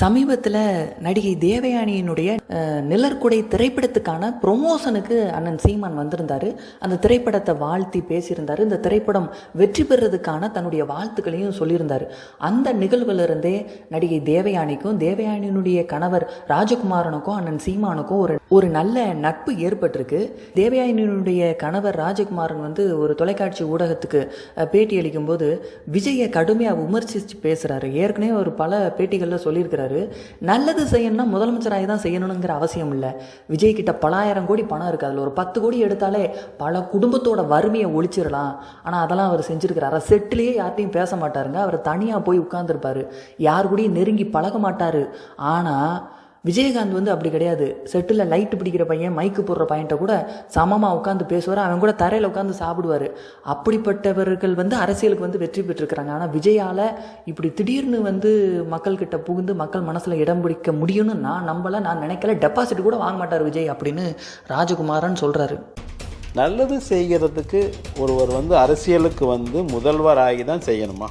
சமீபத்தில் நடிகை தேவயானியினுடைய நிழற்குடை திரைப்படத்துக்கான ப்ரொமோஷனுக்கு அண்ணன் சீமான் வந்திருந்தாரு. அந்த திரைப்படத்தை வாழ்த்தி பேசியிருந்தாரு. இந்த திரைப்படம் வெற்றி பெறுறதுக்கான தன்னுடைய வாழ்த்துக்களையும் சொல்லியிருந்தார். அந்த நிகழ்விலிருந்தே நடிகை தேவயானிக்கும் தேவயானியினுடைய கணவர் ராஜகுமாரனுக்கும் அண்ணன் சீமானுக்கும் ஒரு ஒரு நல்ல நட்பு ஏற்பட்டிருக்கு. தேவயானியினுடைய கணவர் ராஜகுமாரன் வந்து ஒரு தொலைக்காட்சி ஊடகத்துக்கு பேட்டி அளிக்கும்போது விஜயை கடுமையாக விமர்சித்து பேசுகிறாரு ஏற்கனவே ஒரு பல பேட்டிகளில் சொல்லியிருக்கிறாரு. நல்லது செய்யணும்னா முதலமைச்சராக தான் செய்யணுங்கிற அவசியம் இல்லை. விஜய் கிட்ட பலாயிரம் கோடி பணம் இருக்குது அதில் ஒரு பத்து கோடி எடுத்தாலே பல குடும்பத்தோட வறுமையை ஒழிச்சிடலாம். ஆனால் அதெல்லாம் அவர் செஞ்சுருக்கிறாரு. செட்டிலேயே யார்ட்டையும் பேச மாட்டாருங்க. அவர் தனியாக போய் உட்காந்துருப்பாரு யார் கூடயும் நெருங்கி பழக மாட்டார். ஆனால் விஜயகாந்த் வந்து அப்படி கிடையாது. செட்டில் லைட்டு பிடிக்கிற பையன் மைக்கு போடுற பையன்ட்ட கூட சமமாக உட்காந்து பேசுவார். அவன் கூட தரையில் உட்காந்து சாப்பிடுவார். அப்படிப்பட்டவர்கள் வந்து அரசியலுக்கு வந்து வெற்றி பெற்றிருக்கிறாங்க. ஆனால் விஜயால் இப்படி திடீர்னு வந்து மக்கள்கிட்ட புகுந்து மக்கள் மனசில் இடம் பிடிக்க முடியும்னு நான் நம்பலை. நான் நினைக்கல. டெபாசிட் கூட வாங்க மாட்டார் விஜய் அப்படின்னு ராஜகுமாரன் சொல்கிறாரு நல்லது செய்கிறதுக்கு ஒருவர் வந்து அரசியலுக்கு வந்து முதல்வராகி தான் செய்யணுமா?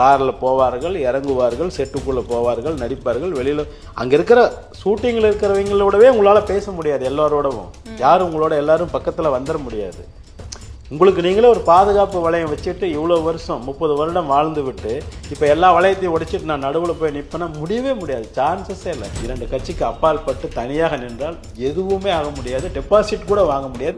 காரில் போவார்கள் இறங்குவார்கள் செட்டுக்குள்ளே போவார்கள் நடிப்பார்கள் வெளியில் அங்கே இருக்கிற ஷூட்டிங்கில் இருக்கிறவங்களோடவே உங்களால் பேச முடியாது எல்லாரோடவும். யாரும் உங்களோட எல்லாரும் பக்கத்தில் வந்துட முடியாது. உங்களுக்கு நீங்களே ஒரு பாதுகாப்பு வளையம் வச்சுட்டு இவ்வளோ வருஷம் முப்பது வருடம் வாழ்ந்து விட்டு இப்போ எல்லா வளையத்தையும் உடைச்சிட்டு நான் நடுவில் போய் நிற்பேன்னா முடியவே முடியாது. சான்சஸே இல்லை. இரண்டு கட்சிக்கு அப்பால் பட்டு தனியாக நின்றால் எதுவுமே ஆக முடியாது டெபாசிட் கூட வாங்க முடியாது.